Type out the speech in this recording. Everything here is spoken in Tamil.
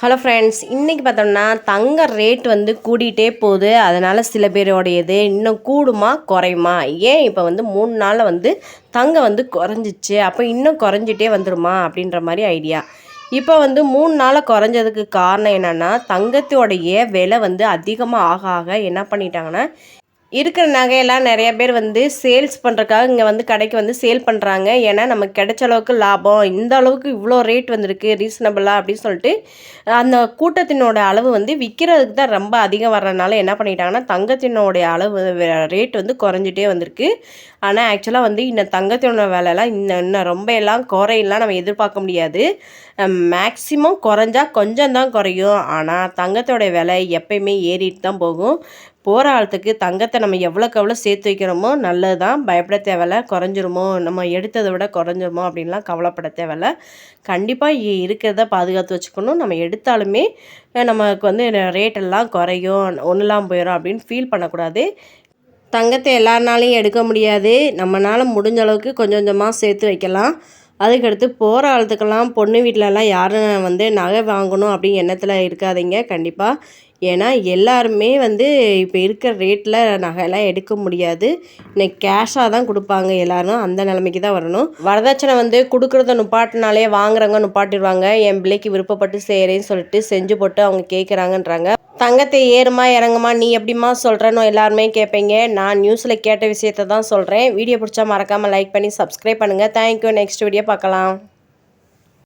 ஹலோ ஃப்ரெண்ட்ஸ் இன்றைக்கி பார்த்தோம்னா தங்க ரேட் வந்து கூடிட்டே போகுது. அதனால் சில பேரோடையது இன்னும் கூடுமா குறையுமா? ஏன் இப்போ வந்து மூணு நாளில் வந்து தங்கம் வந்து குறைஞ்சிச்சு? அப்போ இன்னும் குறைஞ்சிட்டே வந்துடுமா அப்படின்ற மாதிரி ஐடியா இப்போ வந்து மூணு நாளாக குறைஞ்சதுக்கு காரணம் என்னென்னா தங்கத்தோடைய விலை வந்து அதிகமாக ஆக ஆக என்ன பண்ணிட்டாங்கன்னா இருக்கிற நகையெல்லாம் நிறைய பேர் வந்து சேல்ஸ் பண்ணுறக்காக இங்கே வந்து கடைக்கு வந்து சேல் பண்ணுறாங்க ஏன்னா நமக்கு கிடைச்ச அளவுக்கு லாபம். இந்த அளவுக்கு இவ்வளோ ரேட் வந்திருக்கு ரீசனபிளாக அப்படின்னு சொல்லிட்டு அந்த கூட்டத்தினோட அளவு வந்து விற்கிறதுக்கு தான் ரொம்ப அதிகம் வர்றதுனால என்ன பண்ணிட்டாங்கன்னா தங்கத்தினோடைய அளவு ரேட் வந்து குறைஞ்சிட்டே வந்திருக்கு. ஆனால் ஆக்சுவலாக வந்து இந்த தங்கத்தினோட விலைலாம் இன்னும் இன்னும் ரொம்ப எல்லாம் குறையெல்லாம் நம்ம எதிர்பார்க்க முடியாது. மேக்ஸிமம் குறைஞ்சா கொஞ்சம் தான் குறையும். ஆனால் தங்கத்தோடைய விலை எப்பயுமே ஏறிட்டு தான் போகும். போகிற ஆழத்துக்கு தங்கத்தை நம்ம எவ்வளோக்கு எவ்வளோ சேர்த்து வைக்கிறோமோ நல்லது தான் பயப்பட தேவையில்ல. குறைஞ்சிருமோ? நம்ம எடுத்ததை விட குறைஞ்சிருமோ? அப்படின்லாம் கவலைப்பட தேவையில்ல. கண்டிப்பாக இருக்கிறத பாதுகாத்து வச்சுக்கணும். நம்ம எடுத்தாலுமே நமக்கு வந்து ரேட்டெல்லாம் குறையும். ஒன்றுலாம் போயிடும் அப்படின்னு ஃபீல் பண்ணக்கூடாது. தங்கத்தை எல்லாருனாலையும் எடுக்க முடியாது. நம்மளால் முடிஞ்ச அளவுக்கு கொஞ்சம் கொஞ்சமாக சேர்த்து வைக்கலாம். அதுக்கடுத்து போகிற காலத்துக்கெல்லாம் பொண்ணு வீட்டிலலாம் யாரும் வந்து நகை வாங்கணும் அப்படின்னு எண்ணத்தில் இருக்காதிங்க கண்டிப்பாக ஏன்னா எல்லாருமே வந்து இப்போ இருக்கிற ரேட்டில் நகையெல்லாம் எடுக்க முடியாது. இன்னைக்கு கேஷாக தான் கொடுப்பாங்க எல்லாரும். அந்த நிலைமைக்கு தான் வரணும். வரதட்சணை வந்து கொடுக்குறத நுப்பாட்டினாலே வாங்குறவங்க நுப்பாட்டிடுவாங்க. என் பிள்ளைக்கு விருப்பப்பட்டு செய்கிறேன்னு சொல்லிட்டு செஞ்சு போட்டு அவங்க கேட்குறாங்கன்றாங்க தங்கத்தை ஏறுமா இறங்குமா நீ எப்படிமா சொல்கிறேன்னு எல்லாருமே கேட்பீங்க நான் நியூஸில் கேட்ட விஷயத்த தான் சொல்கிறேன் வீடியோ பிடிச்சா மறக்காமல் லைக் பண்ணி சப்ஸ்கிரைப் பண்ணுங்கள் தேங்க்யூ நெக்ஸ்ட் வீடியோ பார்க்கலாம்.